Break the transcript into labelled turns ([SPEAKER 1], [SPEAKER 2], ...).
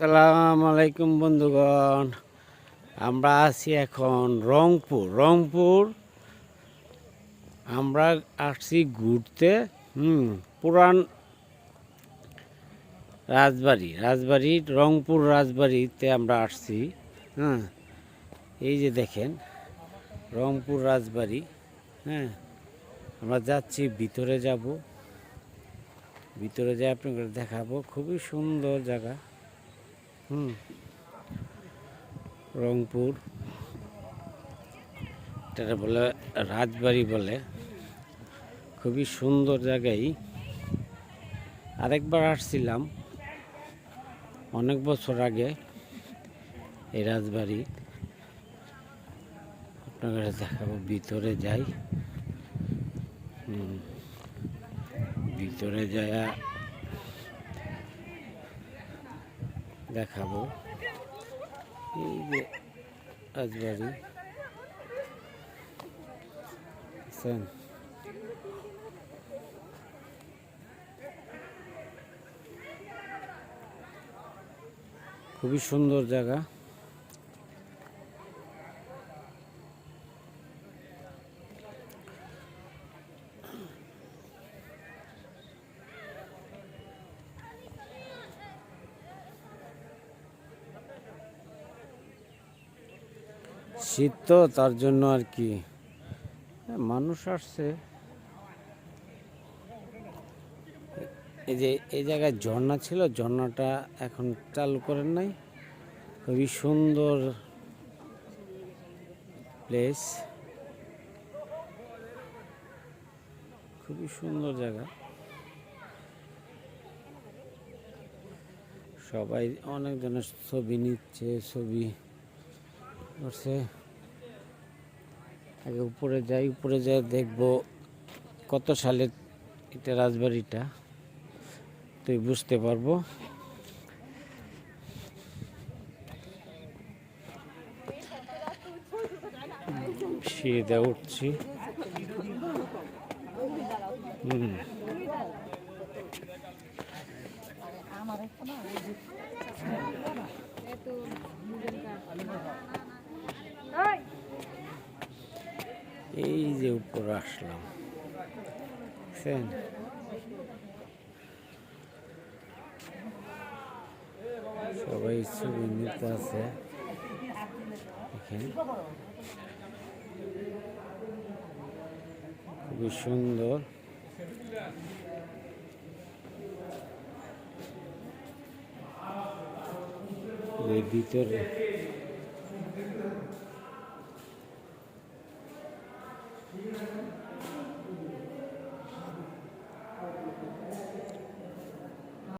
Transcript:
[SPEAKER 1] সালাম আলাইকুম বন্ধুগণ। আমরা আছি এখন রংপুর। রংপুর, আমরা আসছি ঘুরতে, হুম, পুরান রাজবাড়ি। রাজবাড়ি, রংপুর রাজবাড়িতে আমরা আসছি হ্যাঁ এই যে দেখেন, রংপুর রাজবাড়ি হ্যাঁ। আমরা যাচ্ছি, ভিতরে যাব। ভিতরে যাই আপনাকে দেখাবো, খুবই সুন্দর জায়গা। রংপুর এটা বলে রাজবাড়ি বলে, খুবই সুন্দর জায়গায় আরেকবার আসছিলাম অনেক বছর আগে এই রাজবাড়ি। আপনাদের দেখাবো, ভিতরে যাই। ভিতরে যায় দেখাবো। এই যে রাজবাড়ি বুঝছেন? খুবই সুন্দর জায়গা। শীত তো, তার জন্য আর কি। মানুষ আসছে। এই যে, এই জায়গায় ঝর্ণা ছিল, ঝর্ণাটা এখন চালু করেন নাই। খুবই সুন্দর প্লেস খুবই সুন্দর জায়গা। সবাই অনেক জনের ছবি নিচ্ছে, ছবি করছে আগে উপরে যাই উপরে যাই দেখব কত সালে এটা রাজবাড়িটা। তুই বুঝতে পারব। সিঁড়িতে উঠছি। হুম। এই যে উপরে আসলাম। দেখছেন? সবাই ছবি নিতে আছে। দেখেন। খুবই সুন্দর। ভিতরে